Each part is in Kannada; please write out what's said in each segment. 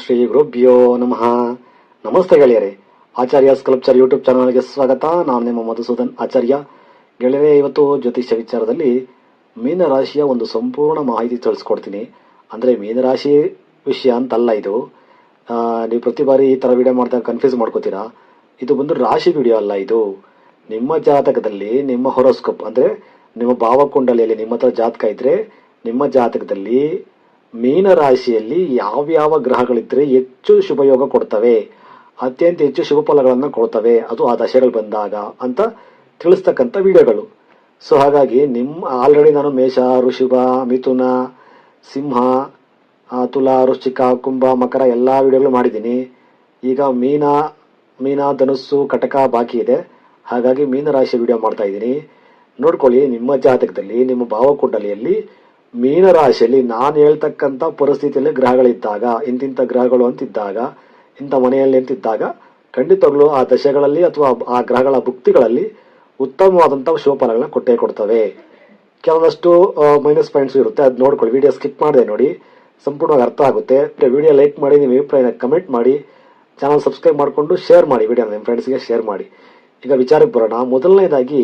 ಶ್ರೀ ಗುರುಭ್ಯೋ ನಮಃ. ನಮಸ್ತೆ ಗೆಳೆಯರೆ. ಆಚಾರ್ಯ ಸ್ಕಲ್ಪ್ಚರ್ ಯೂಟ್ಯೂಬ್ ಚಾನಲ್ಗೆ ಸ್ವಾಗತ. ನಾನು ನಿಮ್ಮ ಮಧುಸೂದನ್ ಆಚಾರ್ಯ. ಗೆಳೆಯರೆ, ಇವತ್ತು ಜ್ಯೋತಿಷ್ಯ ವಿಚಾರದಲ್ಲಿ ಮೀನರಾಶಿಯ ಒಂದು ಸಂಪೂರ್ಣ ಮಾಹಿತಿ ತಿಳಿಸ್ಕೊಡ್ತೀನಿ. ಅಂದರೆ ಮೀನರಾಶಿ ವಿಷಯ ಅಂತಲ್ಲ ಇದು. ನೀವು ಪ್ರತಿ ಬಾರಿ ಈ ಥರ ವಿಡಿಯೋ ಮಾಡಿದಾಗ ಕನ್ಫ್ಯೂಸ್ ಮಾಡ್ಕೋತೀರಾ? ಇದು ಬಂದು ರಾಶಿ ವಿಡಿಯೋ ಅಲ್ಲ ಇದು. ನಿಮ್ಮ ಜಾತಕದಲ್ಲಿ ನಿಮ್ಮ ಹೊರೋಸ್ಕೋಪ್ ಅಂದರೆ ನಿಮ್ಮ ಭಾವಕುಂಡಲಿಯಲ್ಲಿ ನಿಮ್ಮ ಹತ್ರ ಜಾತಕ ಇದ್ರೆ ನಿಮ್ಮ ಜಾತಕದಲ್ಲಿ ಮೀನ ರಾಶಿಯಲ್ಲಿ ಯಾವ್ಯಾವ ಗ್ರಹಗಳಿದ್ರೆ ಹೆಚ್ಚು ಶುಭಯೋಗ ಕೊಡ್ತವೆ, ಅತ್ಯಂತ ಹೆಚ್ಚು ಶುಭ ಫಲಗಳನ್ನು ಕೊಡ್ತವೆ, ಅದು ಆ ದಶೆಗಳು ಬಂದಾಗ ಅಂತ ತಿಳಿಸ್ತಕ್ಕಂಥ ವಿಡಿಯೋಗಳು. ಸೊ ಹಾಗಾಗಿ ನಿಮ್ಮ ಆಲ್ರೆಡಿ ನಾನು ಮೇಷ, ಋಷಭ, ಮಿಥುನ, ಸಿಂಹ ತುಲಾ, ವೃಶ್ಚಿಕ, ಕುಂಭ, ಮಕರ ಎಲ್ಲ ವಿಡಿಯೋಗಳು ಮಾಡಿದ್ದೀನಿ. ಈಗ ಮೀನ ಮೀನ, ಧನುಸ್ಸು, ಕಟಕ ಬಾಕಿ ಇದೆ. ಹಾಗಾಗಿ ಮೀನ ರಾಶಿ ವಿಡಿಯೋ ಮಾಡ್ತಾ ಇದ್ದೀನಿ. ನೋಡ್ಕೊಳ್ಳಿ, ನಿಮ್ಮ ಜಾತಕದಲ್ಲಿ, ನಿಮ್ಮ ಭಾವಕುಂಡಲಿಯಲ್ಲಿ ಮೀನ ರಾಶಿಯಲ್ಲಿ ನಾನು ಹೇಳ್ತಕ್ಕಂಥ ಪರಿಸ್ಥಿತಿಯಲ್ಲಿ ಗ್ರಹಗಳಿದ್ದಾಗ, ಇಂತಿಂಥ ಗ್ರಹಗಳು ಅಂತಿದ್ದಾಗ, ಇಂಥ ಮನೆಯಲ್ಲಿ ಅಂತಿದ್ದಾಗ ಖಂಡಿತವಾಗ್ಲೂ ಆ ದಶೆಗಳಲ್ಲಿ ಅಥವಾ ಆ ಗ್ರಹಗಳ ಭುಕ್ತಿಗಳಲ್ಲಿ ಉತ್ತಮವಾದಂಥ ಶುಭಫಲಗಳನ್ನ ಕೊಟ್ಟೇ ಕೊಡ್ತವೆ. ಕೆಲವೊಂದಷ್ಟು ಮೈನಸ್ ಪಾಯಿಂಟ್ಸ್ ಇರುತ್ತೆ. ಅದು ನೋಡ್ಕೊಳ್ಳಿ. ವಿಡಿಯೋ ಸ್ಕಿಪ್ ಮಾಡಿದೆ ನೋಡಿ. ಸಂಪೂರ್ಣವಾಗಿ ಅರ್ಥ ಆಗುತ್ತೆ. ವಿಡಿಯೋ ಲೈಕ್ ಮಾಡಿ, ನಿಮ್ಮ ಅಭಿಪ್ರಾಯನ ಕಮೆಂಟ್ ಮಾಡಿ. ಚಾನಲ್ ಸಬ್ಸ್ಕ್ರೈಬ್ ಮಾಡಿಕೊಂಡು ಶೇರ್ ಮಾಡಿ. ವಿಡಿಯೋ ನಿಮ್ಮ ಫ್ರೆಂಡ್ಸ್ಗೆ ಶೇರ್ ಮಾಡಿ. ಈಗ ವಿಚಾರಕ್ಕೆ ಬರೋಣ. ಮೊದಲನೇದಾಗಿ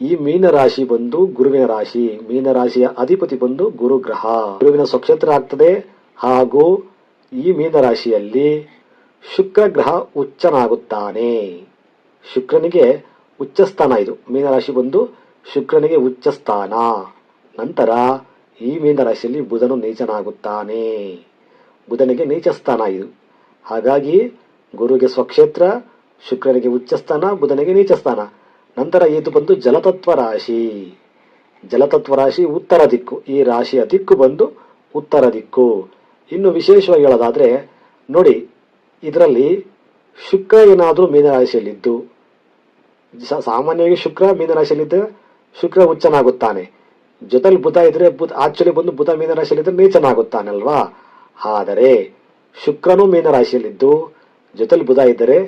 ಈ ಮೀನ ರಾಶಿ ಬಂದು ಗುರುವಿನ ರಾಶಿ. ಮೀನ ರಾಶಿಯ ಅಧಿಪತಿ ಬಂದು ಗುರು ಗ್ರಹ ಗುರುವಿನ ಸ್ವಕ್ಷೇತ್ರ ಆಗ್ತದೆ. ಹಾಗೂ ಈ ಮೀನ ರಾಶಿಯಲ್ಲಿ ಶುಕ್ರ ಗ್ರಹ ಉಚ್ಚನಾಗುತ್ತಾನೆ. ಶುಕ್ರನಿಗೆ ಉಚ್ಚ ಸ್ಥಾನ ಇದು. ಮೀನರಾಶಿ ಬಂದು ಶುಕ್ರನಿಗೆ ಉಚ್ಚ ಸ್ಥಾನ. ನಂತರ ಈ ಮೀನರಾಶಿಯಲ್ಲಿ ಬುಧನು ನೀಚನಾಗುತ್ತಾನೆ. ಬುಧನಿಗೆ ನೀಚ ಸ್ಥಾನ ಇದು. ಹಾಗಾಗಿ ಗುರುಗೆ ಸ್ವಕ್ಷೇತ್ರ, ಶುಕ್ರನಿಗೆ ಉಚ್ಚ ಸ್ಥಾನ, ಬುಧನಿಗೆ ನೀಚ ಸ್ಥಾನ. ನಂತರ ಇದು ಬಂದು ಜಲತತ್ವ ರಾಶಿ. ಜಲತತ್ವ ರಾಶಿ ಉತ್ತರ ದಿಕ್ಕು. ಈ ರಾಶಿಯ ದಿಕ್ಕು ಬಂದು ಉತ್ತರ ದಿಕ್ಕು. ಇನ್ನು ವಿಶೇಷವಾಗಿ ಹೇಳೋದಾದ್ರೆ, ನೋಡಿ, ಇದರಲ್ಲಿ ಶುಕ್ರ ಏನಾದರೂ ಮೀನರಾಶಿಯಲ್ಲಿದ್ದು ಸಾಮಾನ್ಯವಾಗಿ ಶುಕ್ರ ಮೀನರಾಶಿಯಲ್ಲಿದ್ದರೆ ಶುಕ್ರ ಉಚ್ಚನಾಗುತ್ತಾನೆ ಜೊತೆಲಿ ಬುಧ ಇದ್ರೆ ಬುಧ ಆಕ್ಚುಲಿ ಬಂದು ಬುಧ ಮೀನರಾಶಿಯಲ್ಲಿದ್ದರೆ ನೀಚನಾಗುತ್ತಾನೆ ಅಲ್ವಾ ಆದರೆ ಶುಕ್ರನು ಮೀನರಾಶಿಯಲ್ಲಿದ್ದು ಜೊತೆಲಿ ಬುಧ ಇದ್ದರೆ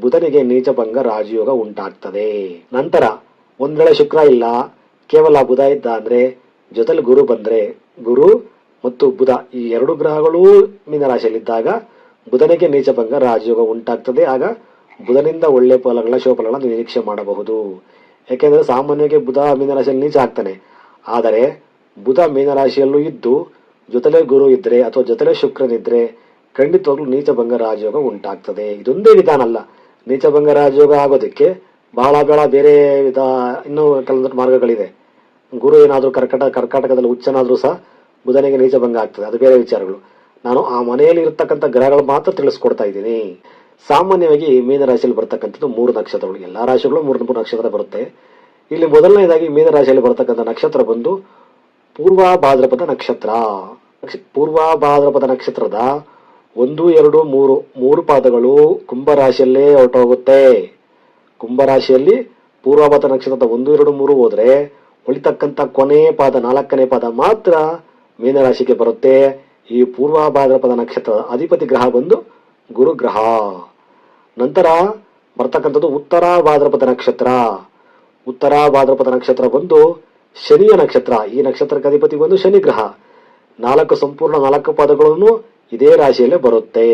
ಬುಧನಿಗೆ ನೀಚಭಂಗ ರಾಜಯೋಗ ಉಂಟಾಗ್ತದೆ. ನಂತರ ಒಂದ್ ವೇಳೆ ಶುಕ್ರ ಇಲ್ಲ. ಕೇವಲ ಬುಧ ಇದ್ದ ಅಂದ್ರೆ, ಜೊತೆಲಿ ಗುರು ಬಂದ್ರೆ ಗುರು ಮತ್ತು ಬುಧ ಈ ಎರಡು ಗ್ರಹಗಳು ಮೀನರಾಶಿಯಲ್ಲಿದ್ದಾಗ ಬುಧನಿಗೆ ನೀಚಭಂಗ ರಾಜಯೋಗ ಉಂಟಾಗ್ತದೆ. ಆಗ ಬುಧನಿಂದ ಒಳ್ಳೆ ಫಲಗಳ ಶೋ ಫಲಗಳನ್ನು ನಿರೀಕ್ಷೆ ಮಾಡಬಹುದು. ಯಾಕೆಂದ್ರೆ ಸಾಮಾನ್ಯವಾಗಿ ಬುಧ ಮೀನರಾಶಿಯಲ್ಲಿ ನೀಚ ಆಗ್ತಾನೆ. ಆದರೆ ಬುಧ ಮೀನರಾಶಿಯಲ್ಲೂ ಇದ್ದು, ಜೊತೆಲೆ ಗುರು ಇದ್ರೆ ಅಥವಾ ಜೊತೆಲೆ ಶುಕ್ರನಿದ್ರೆ ಖಂಡಿತವಾಗ್ಲೂ ನೀಚಭಂಗ ರಾಜಯೋಗ ಉಂಟಾಗ್ತದೆ. ಇದೊಂದೇ ವಿಧಾನ ಅಲ್ಲ. ನೀಚಭಂಗ ರಾಜಯೋಗ ಆಗೋದಕ್ಕೆ ಬಹಳ ಬಹಳ ಬೇರೆ ವಿಧ, ಇನ್ನೂ ಕೆಲವೊಂದು ಮಾರ್ಗಗಳಿದೆ. ಗುರು ಏನಾದರೂ ಕರ್ಕಟ, ಕರ್ಕಾಟಕದಲ್ಲಿ ಹುಚ್ಚನಾದ್ರೂ ಸಹ ಬುಧನಿಗೆ ನೀಚಭಂಗ ಆಗ್ತದೆ. ಅದು ಬೇರೆ ವಿಚಾರಗಳು. ನಾನು ಆ ಮನೆಯಲ್ಲಿ ಇರತಕ್ಕಂಥ ಗ್ರಹಗಳು ಮಾತ್ರ ತಿಳಿಸ್ಕೊಡ್ತಾ ಇದ್ದೀನಿ. ಸಾಮಾನ್ಯವಾಗಿ ಮೀನರಾಶಿಯಲ್ಲಿ ಬರ್ತಕ್ಕಂಥದ್ದು ಮೂರು ನಕ್ಷತ್ರಗಳು. ಎಲ್ಲ ರಾಶಿಗಳು ಮೂರು ಮೂರು ನಕ್ಷತ್ರ ಬರುತ್ತೆ. ಇಲ್ಲಿ ಮೊದಲನೇದಾಗಿ ಮೀನರಾಶಿಯಲ್ಲಿ ಬರ್ತಕ್ಕಂಥ ನಕ್ಷತ್ರ ಬಂದು ಪೂರ್ವ ಭಾದ್ರಪದ ನಕ್ಷತ್ರ. ನಕ್ಷ- ಪೂರ್ವ ಭಾದ್ರಪದ ನಕ್ಷತ್ರದ ಒಂದು, ಎರಡು, ಮೂರು ಮೂರು ಪಾದಗಳು ಕುಂಭರಾಶಿಯಲ್ಲೇ ಹೊರಟೋಗುತ್ತೆ. ಕುಂಭರಾಶಿಯಲ್ಲಿ ಪೂರ್ವಪಾತ ನಕ್ಷತ್ರದ ಒಂದು, ಎರಡು, ಮೂರು ಹೋದ್ರೆ ಉಳಿತಕ್ಕಂಥ ಕೊನೆ ಪಾದ, ನಾಲ್ಕನೇ ಪಾದ ಮಾತ್ರ ಮೀನರಾಶಿಗೆ ಬರುತ್ತೆ. ಈ ಪೂರ್ವಭಾದ್ರಪದ ಭಾದ್ರಪದ ನಕ್ಷತ್ರದ ಅಧಿಪತಿ ಗ್ರಹ ಬಂದು ಗುರು ಗ್ರಹ ನಂತರ ಬರ್ತಕ್ಕಂಥದ್ದು ಉತ್ತರ ಭಾದ್ರಪದ ನಕ್ಷತ್ರ. ಉತ್ತರ ಭಾದ್ರಪದ ನಕ್ಷತ್ರ ಬಂದು ಶನಿಯ ನಕ್ಷತ್ರ. ಈ ನಕ್ಷತ್ರಕ್ಕೆ ಅಧಿಪತಿ ಬಂದು ಶನಿ ಗ್ರಹ ನಾಲ್ಕು ಸಂಪೂರ್ಣ ನಾಲ್ಕು ಪಾದಗಳನ್ನು ಇದೇ ರಾಶಿಯಲ್ಲೇ ಬರುತ್ತೆ.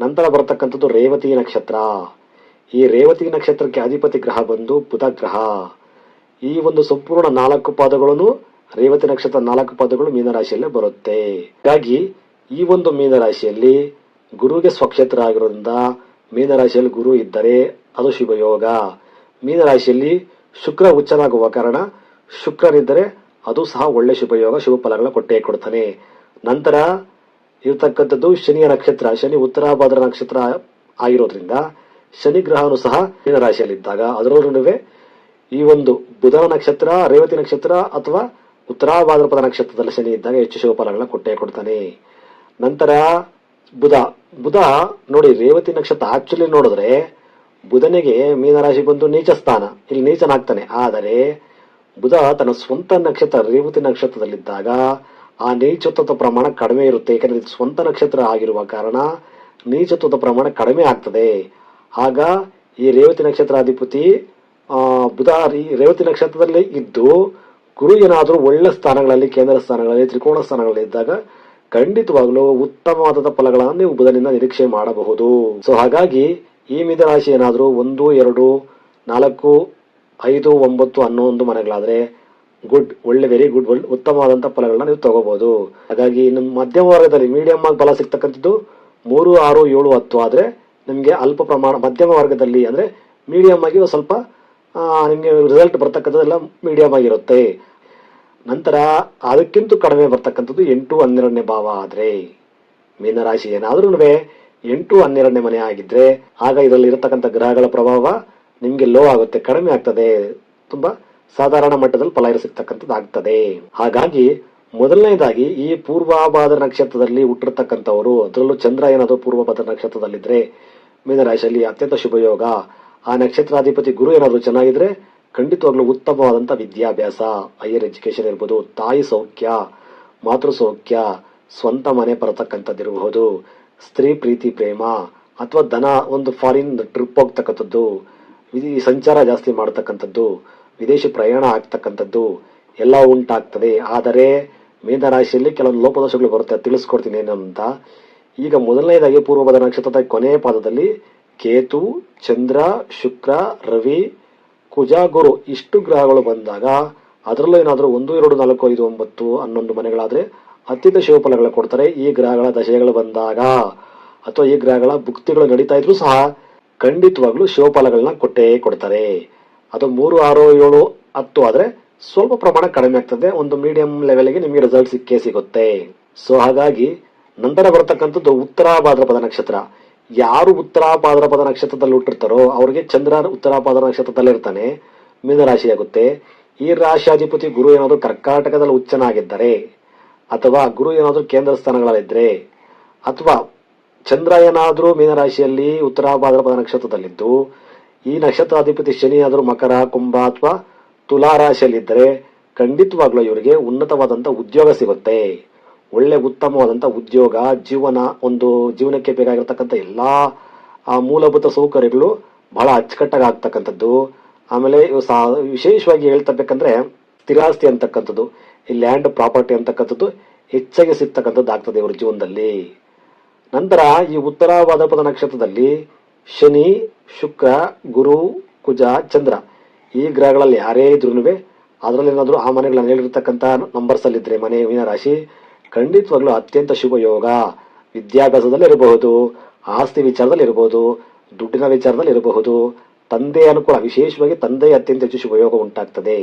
ನಂತರ ಬರತಕ್ಕಂಥದ್ದು ರೇವತಿ ನಕ್ಷತ್ರ. ಈ ರೇವತಿ ನಕ್ಷತ್ರಕ್ಕೆ ಅಧಿಪತಿ ಗ್ರಹ ಬಂದು ಬುಧ ಗ್ರಹ. ಈ ಒಂದು ಸಂಪೂರ್ಣ ನಾಲ್ಕು ಪಾದಗಳನ್ನು ರೇವತಿ ನಕ್ಷತ್ರ ನಾಲ್ಕು ಪಾದಗಳು ಮೀನರಾಶಿಯಲ್ಲೇ ಬರುತ್ತೆ. ಹೀಗಾಗಿ ಈ ಒಂದು ಮೀನರಾಶಿಯಲ್ಲಿ ಗುರುಗೆ ಸ್ವಕ್ಷೇತ್ರ ಆಗಿರೋದ್ರಿಂದ ಮೀನರಾಶಿಯಲ್ಲಿ ಗುರು ಇದ್ದರೆ ಅದು ಶುಭಯೋಗ. ಮೀನರಾಶಿಯಲ್ಲಿ ಶುಕ್ರ ಉಚ್ಚನಾಗುವ ಕಾರಣ ಶುಕ್ರನಿದ್ದರೆ ಅದು ಸಹ ಒಳ್ಳೆ ಶುಭಯೋಗ, ಶುಭ ಫಲಗಳ ಕೊಟ್ಟೇ ಕೊಡ್ತಾನೆ. ನಂತರ ಇರತಕ್ಕಂಥದ್ದು ಶನಿಯ ನಕ್ಷತ್ರ. ಶನಿ ಉತ್ತರಾಭಾದ್ರ ನಕ್ಷತ್ರ ಆಗಿರೋದ್ರಿಂದ ಶನಿ ಗ್ರಹನು ಸಹ ಮೀನರಾಶಿಯಲ್ಲಿದ್ದಾಗ ಅದರಲ್ಲೂ ನಡುವೆ ಈ ಒಂದು ಬುಧನ ನಕ್ಷತ್ರ, ರೇವತಿ ನಕ್ಷತ್ರ ಅಥವಾ ಉತ್ತರಾಭಾದ್ರಪದ ನಕ್ಷತ್ರದಲ್ಲಿ ಶನಿ ಇದ್ದಾಗ ಹೆಚ್ಚು ಶುಭ ಫಲಗಳನ್ನ ಕೊಟ್ಟೇ ಕೊಡ್ತಾನೆ. ನಂತರ ಬುಧ. ಬುಧ ನೋಡಿ, ರೇವತಿ ನಕ್ಷತ್ರ ಆಕ್ಚುಲಿ ನೋಡಿದ್ರೆ ಬುಧನಿಗೆ ಮೀನರಾಶಿ ಬಂದು ನೀಚ ಸ್ಥಾನ. ಇಲ್ಲಿ ನೀಚನಾಗ್ತಾನೆ. ಆದರೆ ಬುಧ ತನ್ನ ಸ್ವಂತ ನಕ್ಷತ್ರ, ರೇವತಿ ನಕ್ಷತ್ರದಲ್ಲಿದ್ದಾಗ ಆ ನೀಚತ್ವದ ಪ್ರಮಾಣ ಕಡಿಮೆ ಇರುತ್ತೆ ಏಕೆಂದರೆ ಇದು ಸ್ವಂತ ನಕ್ಷತ್ರ ಆಗಿರುವ ಕಾರಣ ನೀಚತ್ವದ ಪ್ರಮಾಣ ಕಡಿಮೆ ಆಗ್ತದೆ. ಆಗ ಈ ರೇವತಿ ನಕ್ಷತ್ರ ಅಧಿಪತಿ ಆ, ಬುಧ ಈ ರೇವತಿ ನಕ್ಷತ್ರದಲ್ಲಿ ಇದ್ದು ಗುರು ಏನಾದರೂ ಒಳ್ಳೆ ಸ್ಥಾನಗಳಲ್ಲಿ ಕೇಂದ್ರ ಸ್ಥಾನಗಳಲ್ಲಿ ತ್ರಿಕೋಣ ಸ್ಥಾನಗಳಲ್ಲಿ ಇದ್ದಾಗ ಖಂಡಿತವಾಗ್ಲೂ ಉತ್ತಮವಾದ ಫಲಗಳನ್ನು ನೀವು ಬುಧನಿಂದ ನಿರೀಕ್ಷೆ ಮಾಡಬಹುದು. ಸೊ ಹಾಗಾಗಿ ಈ ಮಿಥ ರಾಶಿ ಏನಾದರೂ ಒಂದು ಎರಡು ನಾಲ್ಕು ಐದು ಒಂಬತ್ತು ಹನ್ನೊಂದು ಮನೆಗಳಾದ್ರೆ ಗುಡ್ ಒಳ್ಳೆ ವೆರಿ ಗುಡ್ ಒಳ್ಳೆ ಉತ್ತಮವಾದಂಥ ಫಲಗಳನ್ನ ನೀವು ತಗೋಬಹುದು ಹಾಗಾಗಿ ನಮ್ಮ ಮಧ್ಯಮ ವರ್ಗದಲ್ಲಿ ಮೀಡಿಯಂ ಆಗಿ ಫಲ ಸಿಗ್ತಕ್ಕಂಥದ್ದು ಮೂರು, ಆರು, ಏಳು, ಹತ್ತು ಆದ್ರೆ ನಿಮಗೆ ಅಲ್ಪ ಪ್ರಮಾಣ, ಮಧ್ಯಮ ವರ್ಗದಲ್ಲಿ ಅಂದ್ರೆ ಮೀಡಿಯಂ ಆಗಿ ಸ್ವಲ್ಪ ನಿಮಗೆ ರಿಸಲ್ಟ್ ಬರ್ತಕ್ಕಂಥದ್ದೆಲ್ಲ ಮೀಡಿಯಂ ಆಗಿರುತ್ತೆ. ನಂತರ ಅದಕ್ಕಿಂತ ಕಡಿಮೆ ಬರ್ತಕ್ಕಂಥದ್ದು ಎಂಟು, ಹನ್ನೆರಡನೇ ಭಾವ ಆದ್ರೆ ಮೀನರಾಶಿ ಏನಾದ್ರೂ ಎಂಟು, ಹನ್ನೆರಡನೇ ಮನೆ ಆಗಿದ್ರೆ, ಆಗ ಇದರಲ್ಲಿ ಇರತಕ್ಕಂಥ ಗ್ರಹಗಳ ಪ್ರಭಾವ ನಿಮ್ಗೆ ಲೋ ಆಗುತ್ತೆ, ಕಡಿಮೆ ಆಗ್ತದೆ. ತುಂಬಾ ಸಾಧಾರಣ ಮಟ್ಟದಲ್ಲಿ ಫಲ ಸಿಗ್ತಕ್ಕಂಥದ್ದು ಆಗ್ತದೆ ಹಾಗಾಗಿ ಮೊದಲನೇದಾಗಿ ಈ ಪೂರ್ವಭಾದ್ರ ನಕ್ಷತ್ರದಲ್ಲಿ ಹುಟ್ಟಿರ್ತಕ್ಕಂಥವರು, ಅದರಲ್ಲೂ ಚಂದ್ರ ಏನಾದರೂ ಪೂರ್ವಭಾದ್ರ ನಕ್ಷತ್ರದಲ್ಲಿದ್ರೆ ಮೀನರಾಶಿಯಲ್ಲಿ ಅತ್ಯಂತ ಶುಭಯೋಗ ಆ ನಕ್ಷತ್ರಾಧಿಪತಿ ಗುರು ಏನಾದರೂ ಚೆನ್ನಾಗಿದ್ರೆ ಖಂಡಿತವಾಗ್ಲೂ ಉತ್ತಮವಾದಂಥ ವಿದ್ಯಾಭ್ಯಾಸ. ಹೈಯರ್ ಎಜುಕೇಶನ್ ಇರ್ಬೋದು, ತಾಯಿ ಸೌಖ್ಯ, ಮಾತೃ ಸೌಖ್ಯ, ಸ್ವಂತ ಮನೆ ಬರತಕ್ಕಂಥದ್ದಿರಬಹುದು. ಸ್ತ್ರೀ ಪ್ರೀತಿ ಪ್ರೇಮ, ಅಥವಾ ದನ ಒಂದು ಫಾರಿನ್ ಟ್ರಿಪ್ ಹೋಗ್ತಕ್ಕಂಥದ್ದು ಸಂಚಾರ ಜಾಸ್ತಿ ಮಾಡ್ತಕ್ಕಂಥದ್ದು ವಿದೇಶಿ ಪ್ರಯಾಣ ಆಗ್ತಕ್ಕಂಥದ್ದು ಎಲ್ಲ ಉಂಟಾಗ್ತದೆ. ಆದರೆ ಮೀನರಾಶಿಯಲ್ಲಿ ಕೆಲವೊಂದು ಲೋಪದೋಷಗಳು ಬರುತ್ತೆ, ತಿಳಿಸ್ಕೊಡ್ತೀನಿ ಏನಂತ. ಈಗ ಮೊದಲನೇದಾಗಿ ಪೂರ್ವಭದ ನಕ್ಷತ್ರದ ಕೊನೆಯ ಪಾದದಲ್ಲಿ ಕೇತು, ಚಂದ್ರ, ಶುಕ್ರ, ರವಿ, ಕುಜ, ಗುರು ಇಷ್ಟು ಗ್ರಹಗಳು ಬಂದಾಗ ಅದರಲ್ಲೂ ಏನಾದರೂ ಒಂದು, ಎರಡು, ನಾಲ್ಕು, ಐದು, ಒಂಬತ್ತು ಹನ್ನೊಂದು ಮನೆಗಳಾದರೆ ಅತ್ಯಂತ ಶಿವಫಲಗಳು ಕೊಡ್ತಾರೆ. ಈ ಗ್ರಹಗಳ ದಶೆಗಳು ಬಂದಾಗ ಅಥವಾ ಈ ಗ್ರಹಗಳ ಭುಕ್ತಿಗಳು ನಡೀತಾ ಇದ್ರು ಸಹ ಖಂಡಿತವಾಗ್ಲೂ ಶಿವಫಲಗಳನ್ನ ಕೊಟ್ಟೇ ಕೊಡ್ತಾರೆ. ಅದು ಮೂರು, ಆರು, ಏಳು, ಹತ್ತು ಆದರೆ ಸ್ವಲ್ಪ ಪ್ರಮಾಣ ಕಡಿಮೆ ಆಗ್ತದೆ. ಒಂದು ಮೀಡಿಯಂ ಲೆವೆಲ್ಗೆ ನಿಮಗೆ ರಿಸಲ್ಟ್ ಸಿಕ್ಕೇ ಸಿಗುತ್ತೆ. ಸೊ ಹಾಗಾಗಿ ನಂತರ ಬರತಕ್ಕಂಥದ್ದು ಉತ್ತರ ಭಾದ್ರಪದ ನಕ್ಷತ್ರ. ಯಾರು ಉತ್ತರ ಭಾದ್ರಪದ ನಕ್ಷತ್ರದಲ್ಲಿ ಹುಟ್ಟಿರ್ತಾರೋ ಅವರಿಗೆ ಚಂದ್ರ ಉತ್ತರ ಭಾದ್ರ ನಕ್ಷತ್ರದಲ್ಲಿ ಇರ್ತಾನೆ. ಮೀನರಾಶಿ ಆಗುತ್ತೆ. ಈ ರಾಶಿಯಾಧಿಪತಿ ಗುರು ಏನಾದರೂ ಕರ್ಕಾಟಕದಲ್ಲಿ ಉಚ್ಚನಾಗಿದ್ದರೆ ಅಥವಾ ಗುರು ಏನಾದರೂ ಕೇಂದ್ರ ಸ್ಥಾನಗಳಲ್ಲಿದ್ದರೆ ಅಥವಾ ಚಂದ್ರ ಏನಾದರೂ ಮೀನರಾಶಿಯಲ್ಲಿ ಉತ್ತರ ಭಾದ್ರಪದ ನಕ್ಷತ್ರದಲ್ಲಿದ್ದು ಈ ನಕ್ಷತ್ರಾಧಿಪತಿ ಶನಿ ಆದರೂ ಮಕರ, ಕುಂಭ ಅಥವಾ ತುಲಾ ರಾಶಿಯಲ್ಲಿದ್ದರೆ ಖಂಡಿತವಾಗ್ಲೂ ಇವರಿಗೆ ಉನ್ನತವಾದಂಥ ಉದ್ಯೋಗ ಸಿಗುತ್ತೆ. ಒಳ್ಳೆ ಉತ್ತಮವಾದಂಥ ಉದ್ಯೋಗ, ಜೀವನ, ಒಂದು ಜೀವನಕ್ಕೆ ಬೇಕಾಗಿರ್ತಕ್ಕಂಥ ಎಲ್ಲ ಮೂಲಭೂತ ಸೌಕರ್ಯಗಳು ಬಹಳ ಅಚ್ಚುಕಟ್ಟಾಗಿ ಆಗ್ತಕ್ಕಂಥದ್ದು ಆಮೇಲೆ ಸಾ, ವಿಶೇಷವಾಗಿ ಹೇಳ್ತಬೇಕಂದ್ರೆ ಸ್ಥಿರಾಸ್ತಿ ಅಂತಕ್ಕಂಥದ್ದು, ಈ ಲ್ಯಾಂಡ್ ಪ್ರಾಪರ್ಟಿ ಅಂತಕ್ಕಂಥದ್ದು ಹೆಚ್ಚಾಗಿ ಸಿಗ್ತಕ್ಕಂಥದ್ದು ಆಗ್ತದೆ ಇವರ ಜೀವನದಲ್ಲಿ. ನಂತರ ಈ ಉತ್ತರ ಭಾದ್ರಪದ ನಕ್ಷತ್ರದಲ್ಲಿ ಶನಿ, ಶುಕ್ರ, ಗುರು, ಕುಜ, ಚಂದ್ರ ಈ ಗ್ರಹಗಳಲ್ಲಿ ಯಾರೇ ಇದ್ರೂ ಅದರಲ್ಲಿ ಏನಾದರೂ ಆ ಮನೆಗಳನ್ನು ಹೇಳಿರ್ತಕ್ಕಂಥ ನಂಬರ್ಸಲ್ಲಿದ್ದರೆ ಮನೆ ಮೀನರಾಶಿ ಖಂಡಿತವಾಗ್ಲೂ ಅತ್ಯಂತ ಶುಭ ಯೋಗ. ವಿದ್ಯಾಭ್ಯಾಸದಲ್ಲಿ ಇರಬಹುದು, ಆಸ್ತಿ ವಿಚಾರದಲ್ಲಿ ಇರಬಹುದು, ದುಡ್ಡಿನ ವಿಚಾರದಲ್ಲಿ ಇರಬಹುದು. ತಂದೆ ಅನುಕೂಲ, ವಿಶೇಷವಾಗಿ ತಂದೆ ಅತ್ಯಂತ ಹೆಚ್ಚು ಶುಭಯೋಗ ಉಂಟಾಗ್ತದೆ.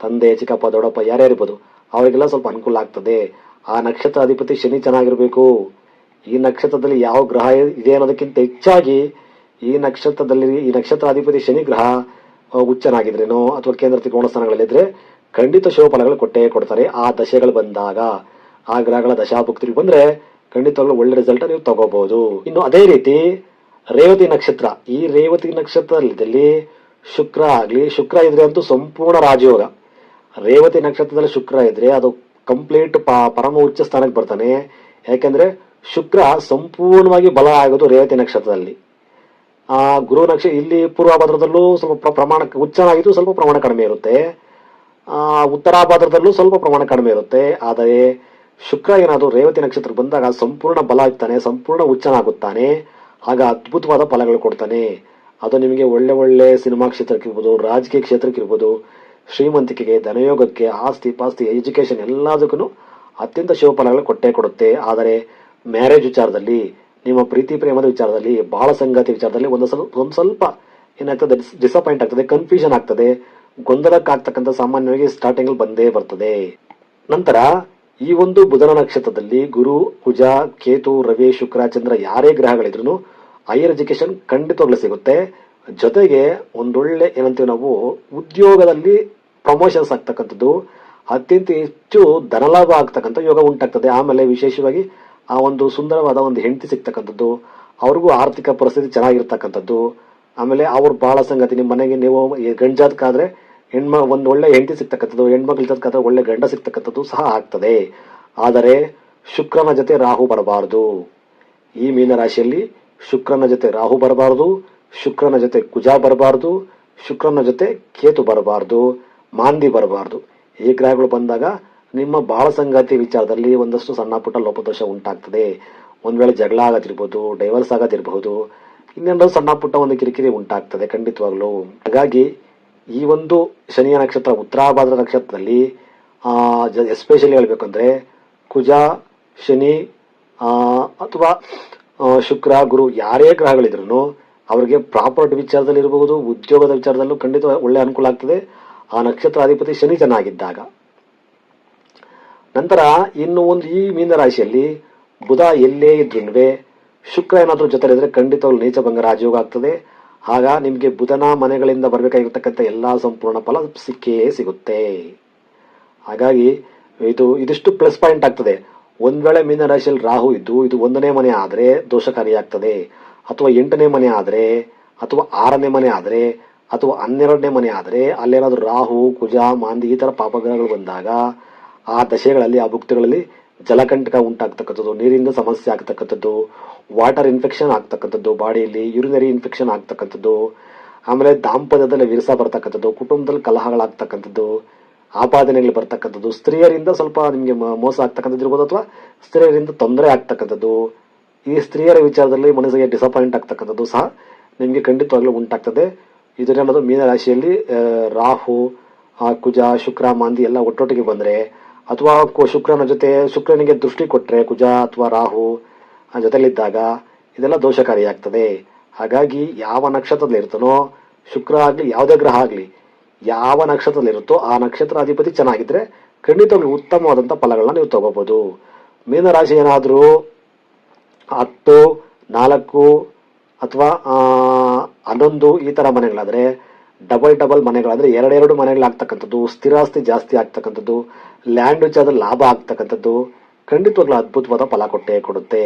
ತಂದೆ, ಚಿಕ್ಕಪ್ಪ, ದೊಡ್ಡಪ್ಪ ಯಾರೇ ಇರ್ಬೋದು ಅವರಿಗೆಲ್ಲ ಸ್ವಲ್ಪ ಅನುಕೂಲ ಆಗ್ತದೆ. ಆ ನಕ್ಷತ್ರ ಅಧಿಪತಿ ಶನಿ ಚೆನ್ನಾಗಿರ್ಬೇಕು. ಈ ನಕ್ಷತ್ರದಲ್ಲಿ ಯಾವ ಗ್ರಹ ಇದೆ ಅನ್ನೋದಕ್ಕಿಂತ ಹೆಚ್ಚಾಗಿ ಈ ನಕ್ಷತ್ರದಲ್ಲಿ, ಈ ನಕ್ಷತ್ರಾಧಿಪತಿ ಶನಿ ಗ್ರಹ ಉಚ್ಚನಾಗಿದ್ರೇನೋ ಅಥವಾ ಕೇಂದ್ರ ತ್ರಿಕೋಣ ಸ್ಥಾನಗಳಲ್ಲಿದ್ರೆ ಖಂಡಿತ ಶುಭ ಫಲಗಳು ಕೊಟ್ಟೇ ಕೊಡ್ತಾರೆ ಆ ದಶೆಗಳು ಬಂದಾಗ. ಆ ಗ್ರಹಗಳ ದಶಾಭುಕ್ತಿಗೆ ಬಂದ್ರೆ ಖಂಡಿತವಾಗ್ಲೂ ಒಳ್ಳೆ ರಿಸಲ್ಟ್ ನೀವು ತಗೋಬಹುದು ಇನ್ನು ಅದೇ ರೀತಿ ರೇವತಿ ನಕ್ಷತ್ರ, ಈ ರೇವತಿ ನಕ್ಷತ್ರದಲ್ಲಿ ಶುಕ್ರ ಆಗ್ಲಿ, ಶುಕ್ರ ಇದ್ರೆ ಅಂತೂ ಸಂಪೂರ್ಣ ರಾಜಯೋಗ. ರೇವತಿ ನಕ್ಷತ್ರದಲ್ಲಿ ಶುಕ್ರ ಇದ್ರೆ ಅದು ಕಂಪ್ಲೀಟ್ ಪರಮ ಉಚ್ಚ ಸ್ಥಾನಕ್ಕೆ ಬರ್ತಾನೆ. ಯಾಕೆಂದ್ರೆ ಶುಕ್ರ ಸಂಪೂರ್ಣವಾಗಿ ಬಲ ಆಗೋದು ರೇವತಿ ನಕ್ಷತ್ರದಲ್ಲಿ. ಆ ಗುರು ನಕ್ಷ ಇಲ್ಲಿ ಪೂರ್ವಭದ್ರದಲ್ಲೂ ಸ್ವಲ್ಪ ಪ್ರ- ಪ್ರಮಾಣ ಉಚ್ಚನಾಗಿದ್ದು ಸ್ವಲ್ಪ ಪ್ರಮಾಣ ಕಡಿಮೆ ಇರುತ್ತೆ. ಉತ್ತರಾಭದ್ರದಲ್ಲೂ ಸ್ವಲ್ಪ ಪ್ರಮಾಣ ಕಡಿಮೆ ಇರುತ್ತೆ. ಆದರೆ ಶುಕ್ರ ಏನಾದರೂ ರೇವತಿ ನಕ್ಷತ್ರ ಬಂದಾಗ ಸಂಪೂರ್ಣ ಬಲ ಇರ್ತಾನೆ, ಸಂಪೂರ್ಣ ಉಚ್ಚನಾಗುತ್ತಾನೆ, ಆಗ ಅದ್ಭುತವಾದ ಫಲಗಳು ಕೊಡ್ತಾನೆ. ಅದು ನಿಮಗೆ ಒಳ್ಳೆ ಒಳ್ಳೆ ಸಿನಿಮಾ ಕ್ಷೇತ್ರಕ್ಕೆ ಇರ್ಬೋದು, ರಾಜಕೀಯ ಕ್ಷೇತ್ರಕ್ಕೆ ಇರ್ಬೋದು, ಶ್ರೀಮಂತಿಕೆಗೆ, ಧನಯೋಗಕ್ಕೆ, ಆಸ್ತಿ ಪಾಸ್ತಿ ಎಜುಕೇಶನ್ ಎಲ್ಲದಕ್ಕೂ ಅತ್ಯಂತ ಶುಭ ಫಲಗಳು ಕೊಟ್ಟೇ ಕೊಡುತ್ತೆ. ಆದರೆ ಮ್ಯಾರೇಜ್ ವಿಚಾರದಲ್ಲಿ ನಿಮ್ಮ ಪ್ರೀತಿ ಪ್ರೇಮದ ವಿಚಾರದಲ್ಲಿ ಬಾಳ ಸಂಗಾತಿ ವಿಚಾರದಲ್ಲಿ ಒಂದು ಸ್ವಲ್ಪ ಒಂದು ಸ್ವಲ್ಪ ಏನಾಗ್ತದೆ ಡಿಸಪಾಯಿಂಟ್ ಆಗ್ತದೆ ಕನ್ಫ್ಯೂಷನ್ ಆಗ್ತದೆ, ಗೊಂದಲಕ್ಕಾಗ್ತಕ್ಕಂಥ ಸಾಮಾನ್ಯವಾಗಿ ಸ್ಟಾರ್ಟಿಂಗ್ ಬಂದೇ ಬರ್ತದೆ. ನಂತರ, ಈ ಒಂದು ಬುಧನ ನಕ್ಷತ್ರದಲ್ಲಿ ಗುರು ಕುಜ ಕೇತು, ರವಿ, ಶುಕ್ರ, ಚಂದ್ರ ಯಾರೇ ಗ್ರಹಗಳಿದ್ರು ಹೈಯರ್ ಎಜುಕೇಶನ್ ಖಂಡಿತವಾಗ್ಲೂ ಸಿಗುತ್ತೆ. ಜೊತೆಗೆ ಒಂದೊಳ್ಳೆ ಏನಂತೀವಿ ನಾವು, ಉದ್ಯೋಗದಲ್ಲಿ ಪ್ರಮೋಷನ್ಸ್ ಆಗ್ತಕ್ಕಂಥದ್ದು, ಅತ್ಯಂತ ಹೆಚ್ಚು ಧನಲಾಭ ಆಗ್ತಕ್ಕಂಥ ಯೋಗ ಉಂಟಾಗ್ತದೆ. ಆಮೇಲೆ ವಿಶೇಷವಾಗಿ ಆ ಒಂದು ಸುಂದರವಾದ ಒಂದು ಹೆಂಡತಿ ಸಿಗ್ತಕ್ಕಂಥದ್ದು, ಅವ್ರಿಗೂ ಆರ್ಥಿಕ ಪರಿಸ್ಥಿತಿ ಚೆನ್ನಾಗಿರ್ತಕ್ಕಂಥದ್ದು, ಆಮೇಲೆ ಅವ್ರ ಭಾಳ ಸಂಗತಿ, ನಿಮ್ಮ ಮನೆಗೆ ನೀವು ಗಂಡಜಾತಕ್ಕಾದ್ರೆ ಹೆಣ್ಮ, ಒಂದು ಒಳ್ಳೆ ಹೆಂಡತಿ ಸಿಗ್ತಕ್ಕಂಥದ್ದು ಹೆಣ್ಮಗಳ ಜಾತಕ್ಕಾದ್ರೆ ಒಳ್ಳೆ ಗಂಡ ಸಿಗ್ತಕ್ಕಂಥದ್ದು ಸಹ ಆಗ್ತದೆ. ಆದರೆ ಶುಕ್ರನ ಜೊತೆ ರಾಹು ಬರಬಾರದು. ಈ ಮೀನರಾಶಿಯಲ್ಲಿ ಶುಕ್ರನ ಜೊತೆ ರಾಹು ಬರಬಾರದು, ಶುಕ್ರನ ಜೊತೆ ಕುಜ ಬರಬಾರದು, ಶುಕ್ರನ ಜೊತೆ ಕೇತು ಬರಬಾರದು, ಮಾಂದಿ ಬರಬಾರದು. ಈ ಗ್ರಹಗಳು ಬಂದಾಗ ನಿಮ್ಮ ಬಾಳ ಸಂಗಾತಿ ವಿಚಾರದಲ್ಲಿ ಒಂದಷ್ಟು ಸಣ್ಣ ಪುಟ್ಟ ಲೋಪದೋಷ ಉಂಟಾಗ್ತದೆ. ಒಂದು ವೇಳೆ ಜಗಳ ಆಗೋದಿರ್ಬೋದು ಡೈವರ್ಸ್ ಆಗೋದಿರ್ಬಹುದು ಇನ್ನೆಂದರೂ ಸಣ್ಣ ಪುಟ್ಟ ಒಂದು ಕಿರಿಕಿರಿ ಉಂಟಾಗ್ತದೆ ಖಂಡಿತವಾಗ್ಲೂ. ಹಾಗಾಗಿ ಈ ಒಂದು ಶನಿಯ ನಕ್ಷತ್ರ, ಉತ್ತರಾಭಾದ್ರ ನಕ್ಷತ್ರದಲ್ಲಿ ಎಸ್ಪೆಷಲಿ ಹೇಳಬೇಕಂದ್ರೆ ಕುಜ, ಶನಿ ಅಥವಾ ಶುಕ್ರ, ಗುರು ಯಾರೇ ಗ್ರಹಗಳಿದ್ರು ಅವರಿಗೆ ಪ್ರಾಪರ್ಟಿ ವಿಚಾರದಲ್ಲಿ ಇರಬಹುದು ಉದ್ಯೋಗದ ವಿಚಾರದಲ್ಲೂ ಖಂಡಿತ ಒಳ್ಳೆ ಅನುಕೂಲ ಆಗ್ತದೆ. ಆ ನಕ್ಷತ್ರ ಅಧಿಪತಿ ಶನಿ ಚೆನ್ನಾಗಿದ್ದಾಗ. ನಂತರ ಇನ್ನು ಒಂದು ಈ ಮೀನ ರಾಶಿಯಲ್ಲಿ ಬುಧ ಎಲ್ಲೇ ಇದ್ರೂ ಶುಕ್ರ ಏನಾದ್ರೂ ಜೊತೆಲಿದ್ರೆ ಖಂಡಿತವಾಗ್ಲೂ ನೀಚ ಭಂಗ ರಾಜಯೋಗ ಆಗ್ತದೆ. ಆಗ ನಿಮಗೆ ಬುಧನ ಮನೆಗಳಿಂದ ಬರಬೇಕಾಗಿರ್ತಕ್ಕಂಥ ಎಲ್ಲಾ ಸಂಪೂರ್ಣ ಫಲ ಸಿಕ್ಕೇ ಸಿಗುತ್ತೆ. ಹಾಗಾಗಿ ಇದು ಇದಿಷ್ಟು ಪ್ಲಸ್ ಪಾಯಿಂಟ್ ಆಗ್ತದೆ. ಒಂದು ವೇಳೆ ಮೀನ ರಾಶಿಯಲ್ಲಿ ರಾಹು ಇದ್ದು ಇದು ಒಂದನೇ ಮನೆ ಆದ್ರೆ ದೋಷಕಾರಿಯಾಗ್ತದೆ ಅಥವಾ ಎಂಟನೇ ಮನೆ ಆದ್ರೆ, ಅಥವಾ ಆರನೇ ಮನೆ ಆದ್ರೆ, ಅಥವಾ ಹನ್ನೆರಡನೇ ಮನೆ ಆದ್ರೆ, ಅಲ್ಲೇನಾದರೂ ರಾಹು, ಕುಜ, ಮಾಂದಿ ಈ ಥರ ಪಾಪಗ್ರಹಗಳು ಬಂದಾಗ ಆ ದಶೆಗಳಲ್ಲಿ, ಆ ಭುಕ್ತಿಗಳಲ್ಲಿ ಜಲಕಂಟಕ ಉಂಟಾಗ್ತಕ್ಕಂಥದ್ದು ನೀರಿನ ಸಮಸ್ಯೆ ಆಗ್ತಕ್ಕಂಥದ್ದು ವಾಟರ್ ಇನ್ಫೆಕ್ಷನ್ ಆಗ್ತಕ್ಕಂಥದ್ದು, ಬಾಡಿಯಲ್ಲಿ ಯೂರಿನರಿ ಇನ್ಫೆಕ್ಷನ್ ಆಗ್ತಕ್ಕಂಥದ್ದು, ಆಮೇಲೆ ದಾಂಪತ್ಯದಲ್ಲಿ ವಿರಸ ಬರ್ತಕ್ಕಂಥದ್ದು, ಕುಟುಂಬದಲ್ಲಿ ಕಲಹಗಳಾಗ್ತಕ್ಕಂಥದ್ದು ಆಪಾದನೆಗಳು ಬರ್ತಕ್ಕಂಥದ್ದು, ಸ್ತ್ರೀಯರಿಂದ ಸ್ವಲ್ಪ ನಿಮಗೆ ಮೋಸ ಆಗ್ತಕ್ಕಂಥದ್ದು ಇರ್ಬೋದು ಅಥವಾ ಸ್ತ್ರೀಯರಿಂದ ತೊಂದರೆ ಆಗ್ತಕ್ಕಂಥದ್ದು, ಈ ಸ್ತ್ರೀಯರ ವಿಚಾರದಲ್ಲಿ ಮನಸ್ಸಿಗೆ ಡಿಸಪಾಯಿಂಟ್ ಆಗ್ತಕ್ಕಂಥದ್ದು ಸಹ ನಿಮಗೆ ಖಂಡಿತವಾಗ್ಲೂ ಉಂಟಾಗ್ತದೆ. ಮೀನ ರಾಶಿಯಲ್ಲಿ ರಾಹು ಕುಜ, ಶುಕ್ರ, ಮಾಂದಿ ಎಲ್ಲ ಒಟ್ಟೊಟ್ಟಿಗೆ ಬಂದ್ರೆ ಅಥವಾ ಶುಕ್ರನ ಜೊತೆ ಶುಕ್ರನಿಗೆ ದೃಷ್ಟಿ ಕೊಟ್ಟರೆ ಕುಜ ಅಥವಾ ರಾಹು ಜೊತೆಲಿದ್ದಾಗ ಇದೆಲ್ಲ ದೋಷಕಾರಿಯಾಗ್ತದೆ. ಹಾಗಾಗಿ ಯಾವ ನಕ್ಷತ್ರದಲ್ಲಿ ಇರ್ತಾನೋ ಶುಕ್ರ ಆಗಲಿ, ಯಾವುದೇ ಗ್ರಹ ಆಗಲಿ, ಯಾವ ನಕ್ಷತ್ರದಲ್ಲಿ ಇರುತ್ತೋ ಆ ನಕ್ಷತ್ರ ಅಧಿಪತಿ ಚೆನ್ನಾಗಿದ್ರೆ ಖಂಡಿತವಾಗ್ಲೂ ಉತ್ತಮವಾದಂಥ ಫಲಗಳನ್ನ ನೀವು ತಗೋಬಹುದು ಮೀನರಾಶಿ ಏನಾದರೂ ಹತ್ತು, ನಾಲ್ಕು ಅಥವಾ ಹನ್ನೊಂದು ಈ ಥರ ಮನೆಗಳಾದ್ರೆ ಡಬಲ್ ಡಬಲ್ ಮನೆಗಳಂದರೆ ಎರಡೆರಡು ಮನೆಗಳಾಗ್ತಕ್ಕಂಥದ್ದು ಸ್ಥಿರಾಸ್ತಿ ಜಾಸ್ತಿ ಆಗ್ತಕ್ಕಂಥದ್ದು ಲ್ಯಾಂಡ್ ವಿಚಾರದ ಲಾಭ ಆಗ್ತಕ್ಕಂಥದ್ದು, ಖಂಡಿತವಾಗ್ಲೂ ಅದ್ಭುತವಾದ ಫಲ ಕೊಟ್ಟೇ ಕೊಡುತ್ತೆ.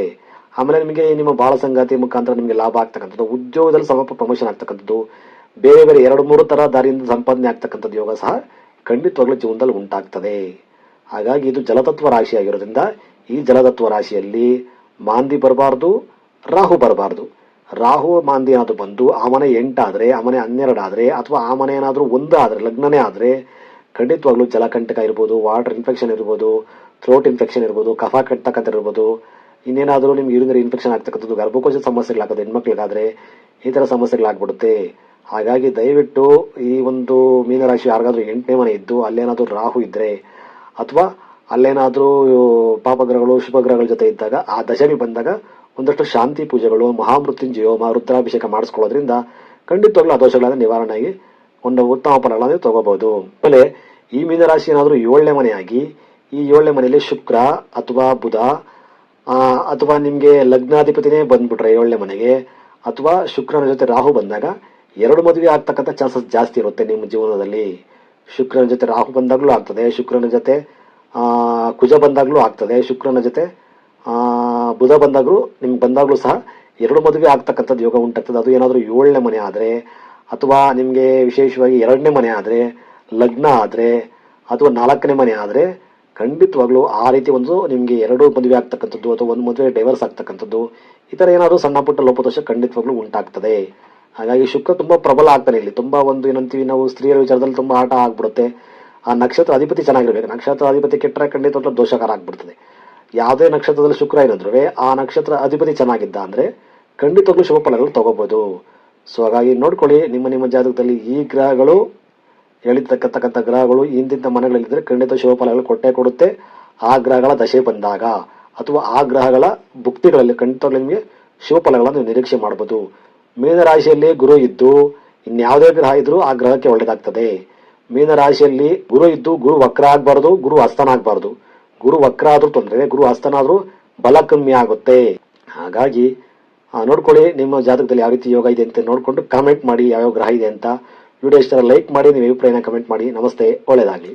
ಆಮೇಲೆ ನಿಮಗೆ ನಿಮ್ಮ ಬಾಳ ಸಂಗಾತಿ ಮುಖಾಂತರ ನಿಮಗೆ ಲಾಭ ಆಗ್ತಕ್ಕಂಥದ್ದು, ಉದ್ಯೋಗದಲ್ಲಿ ಸಮಪ ಪ್ರಮೋಷನ್ ಆಗ್ತಕ್ಕಂಥದ್ದು, ಬೇರೆ ಬೇರೆ ಎರಡು ಮೂರು ತರ ದಾರಿಯಿಂದ ಸಂಪಾದನೆ ಆಗ್ತಕ್ಕಂಥದ್ದು ಯೋಗ ಸಹ ಖಂಡಿತವಾಗ್ಲೂ ಜೀವನದಲ್ಲಿ ಉಂಟಾಗ್ತದೆ. ಹಾಗಾಗಿ ಇದು ಜಲತತ್ವ ರಾಶಿ ಆಗಿರೋದ್ರಿಂದ ಈ ಜಲತತ್ವ ರಾಶಿಯಲ್ಲಿ ಮಾಂದಿ ಬರಬಾರ್ದು, ರಾಹು ಬರಬಾರ್ದು. ರಾಹು ಮಾಂದಿ ಏನಾದರೂ ಬಂದು, ಆ ಮನೆ ಎಂಟಾದರೆ, ಆ ಮನೆ ಹನ್ನೆರಡಾದರೆ, ಅಥವಾ ಆ ಮನೆ ಏನಾದರೂ ಒಂದು ಆದ್ರೆ ಲಗ್ನನೇ ಆದರೆ, ಖಂಡಿತವಾಗ್ಲೂ ಜಲಕಂಟಕ ಇರ್ಬೋದು ವಾಟರ್ ಇನ್ಫೆಕ್ಷನ್ ಇರ್ಬೋದು ಥ್ರೋಟ್ ಇನ್ಫೆಕ್ಷನ್ ಇರ್ಬೋದು, ಕಫ ಕಟ್ತಕ್ಕಂಥ ಇರ್ಬೋದು, ಇನ್ನೇನಾದರೂ ನಿಮ್ಗೆ ಯೂರಿನರಿ ಇನ್ಫೆಕ್ಷನ್ ಆಗ್ತಕ್ಕಂಥದ್ದು, ಗರ್ಭಕೋಶ ಸಮಸ್ಯೆಗಳಾಗೋದು ಹೆಣ್ಮಕ್ಳಿಗಾದರೆ ಈ ಥರ ಸಮಸ್ಯೆಗಳಾಗ್ಬಿಡುತ್ತೆ. ಹಾಗಾಗಿ ದಯವಿಟ್ಟು ಈ ಒಂದು ಮೀನರಾಶಿ ಯಾರಿಗಾದರೂ ಎಂಟನೇ ಮನೆ ಇದ್ದು, ಅಲ್ಲೇನಾದರೂ ರಾಹು ಇದ್ದರೆ ಅಥವಾ ಅಲ್ಲೇನಾದರೂ ಪಾಪಗ್ರಹಗಳು, ಶುಭಗ್ರಹಗಳ ಜೊತೆ ಇದ್ದಾಗ, ಆ ದಶಮಿ ಬಂದಾಗ ಒಂದಷ್ಟು ಶಾಂತಿ ಪೂಜೆಗಳು, ಮಹಾಮೃತ್ಯುಂಜಯ ಹೋಮ ರುದ್ರಾಭಿಷೇಕ ಮಾಡಿಸ್ಕೊಳ್ಳೋದ್ರಿಂದ ಖಂಡಿತವಾಗ್ಲೂ ಆ ದೋಷಗಳನ್ನ ನಿವಾರಣೆ ಆಗಿ ಒಂದು ಉತ್ತಮ ಫಲಗಳನ್ನು ತಗೋಬಹುದು ಆಮೇಲೆ ಈ ಮೀನರಾಶಿ ಏನಾದರೂ ಏಳನೇ ಮನೆಯಾಗಿ, ಈ ಏಳನೇ ಮನೆಯಲ್ಲಿ ಶುಕ್ರ ಅಥವಾ ಬುಧ ಅಥವಾ ನಿಮಗೆ ಲಗ್ನಾಧಿಪತಿನೇ ಬಂದ್ಬಿಟ್ರೆ ಏಳನೇ ಮನೆಗೆ, ಅಥವಾ ಶುಕ್ರನ ಜೊತೆ ರಾಹು ಬಂದಾಗ ಎರಡು ಮದುವೆ ಆಗ್ತಕ್ಕಂಥ ಚಾನ್ಸಸ್ ಜಾಸ್ತಿ ಇರುತ್ತೆ ನಿಮ್ಮ ಜೀವನದಲ್ಲಿ. ಶುಕ್ರನ ಜೊತೆ ರಾಹು ಬಂದಾಗಲೂ ಆಗ್ತದೆ, ಶುಕ್ರನ ಜೊತೆ ಕುಜ ಬಂದಾಗಲೂ ಆಗ್ತದೆ, ಶುಕ್ರನ ಜೊತೆ ಬುಧ ಬಂದಾಗಲೂ, ನಿಮ್ಗೆ ಬಂದಾಗಲೂ ಸಹ ಎರಡು ಮದುವೆ ಆಗ್ತಕ್ಕಂಥದ್ದು ಯೋಗ ಉಂಟಾಗ್ತದೆ. ಅದು ಏನಾದರೂ ಏಳನೇ ಮನೆ ಆದರೆ, ಅಥವಾ ನಿಮಗೆ ವಿಶೇಷವಾಗಿ ಎರಡನೇ ಮನೆ ಆದರೆ, ಲಗ್ನ ಆದರೆ, ಅಥವಾ ನಾಲ್ಕನೇ ಮನೆ ಆದರೆ, ಖಂಡಿತವಾಗ್ಲೂ ಆ ರೀತಿ ಒಂದು ನಿಮಗೆ ಎರಡು ಮದುವೆ ಆಗ್ತಕ್ಕಂಥದ್ದು, ಅಥವಾ ಒಂದು ಮದುವೆ ಡೈವರ್ಸ್ ಆಗ್ತಕ್ಕಂಥದ್ದು, ಈ ಥರ ಏನಾದರೂ ಸಣ್ಣ ಪುಟ್ಟ ಲೋಪದೋಷ ಖಂಡಿತವಾಗ್ಲೂ ಉಂಟಾಗ್ತದೆ. ಹಾಗಾಗಿ ಶುಕ್ರ ತುಂಬ ಪ್ರಬಲ ಆಗ್ತಾನೆ ಇಲ್ಲಿ. ತುಂಬ ಒಂದು ಏನಂತೀವಿ ನಾವು ಸ್ತ್ರೀಯರ ವಿಚಾರದಲ್ಲಿ ತುಂಬ ಆಟ ಆಗ್ಬಿಡುತ್ತೆ. ಆ ನಕ್ಷತ್ರ ಅಧಿಪತಿ ಚೆನ್ನಾಗಿರ್ಬೇಕು. ನಕ್ಷತ್ರ ಅಧಿಪತಿ ಕೆಟ್ಟರೆ ಖಂಡಿತವಾಗ್ಲೂ ದೋಷಕಾರ ಆಗ್ಬಿಡ್ತದೆ. ಯಾವುದೇ ನಕ್ಷತ್ರದಲ್ಲಿ ಶುಕ್ರ ಇರೋದ್ರೂ ಆ ನಕ್ಷತ್ರ ಅಧಿಪತಿ ಚೆನ್ನಾಗಿದ್ದ ಅಂದರೆ ಖಂಡಿತವಾಗ್ಲೂ ಶುಭ ಫಲಗಳು ತಗೋಬಹುದು ಸೊ ಹಾಗಾಗಿ ನೋಡ್ಕೊಳ್ಳಿ, ನಿಮ್ಮ ನಿಮ್ಮ ಜಾತಕದಲ್ಲಿ ಈ ಗ್ರಹಗಳು ಹೇಳಿರ್ತಕ್ಕಂಥ ಗ್ರಹಗಳು ಇಂತಿಂತ ಮನೆಗಳಲ್ಲಿದ್ದರೆ ಖಂಡಿತ ಶುಭ ಫಲಗಳು ಕೊಟ್ಟೇ ಕೊಡುತ್ತೆ. ಆ ಗ್ರಹಗಳ ದಶೆ ಬಂದಾಗ ಅಥವಾ ಆ ಗ್ರಹಗಳ ಭುಕ್ತಿಗಳಲ್ಲಿ ಖಂಡಿತವಾಗ್ಲೂ ನಿಮಗೆ ಶುಭ ಫಲಗಳನ್ನು ನಿರೀಕ್ಷೆ ಮಾಡಬಹುದು ಮೀನರಾಶಿಯಲ್ಲಿ ಗುರು ಇದ್ದು, ಇನ್ಯಾವುದೇ ಗ್ರಹ ಇದ್ದರೂ ಆ ಗ್ರಹಕ್ಕೆ ಒಳ್ಳೇದಾಗ್ತದೆ. ಮೀನರಾಶಿಯಲ್ಲಿ ಗುರು ಇದ್ದು, ಗುರು ವಕ್ರ ಆಗಬಾರ್ದು, ಗುರು ಅಸ್ತನ ಆಗ್ಬಾರ್ದು. ಗುರು ವಕ್ರ ಆದ್ರೂ ತೊಂದರೆ ಗುರು ಹಸ್ತನಾದ್ರೂ ಬಲ ಕಮ್ಮಿ ಆಗುತ್ತೆ. ಹಾಗಾಗಿ ನೋಡ್ಕೊಳ್ಳಿ, ನಿಮ್ಮ ಜಾತಕದಲ್ಲಿ ಯಾವ ರೀತಿ ಯೋಗ ಇದೆ ಅಂತ ನೋಡಿಕೊಂಡು ಕಾಮೆಂಟ್ ಮಾಡಿ, ಯಾವ್ಯಾವ ಗ್ರಹ ಇದೆ ಅಂತ. ವಿಡಿಯೋ ಇಷ್ಟರ ಲೈಕ್ ಮಾಡಿ, ನಿಮ್ಮ ಅಭಿಪ್ರಾಯನ ಕಮೆಂಟ್ ಮಾಡಿ. ನಮಸ್ತೆ ಒಳ್ಳೇದಾಗ್ಲಿ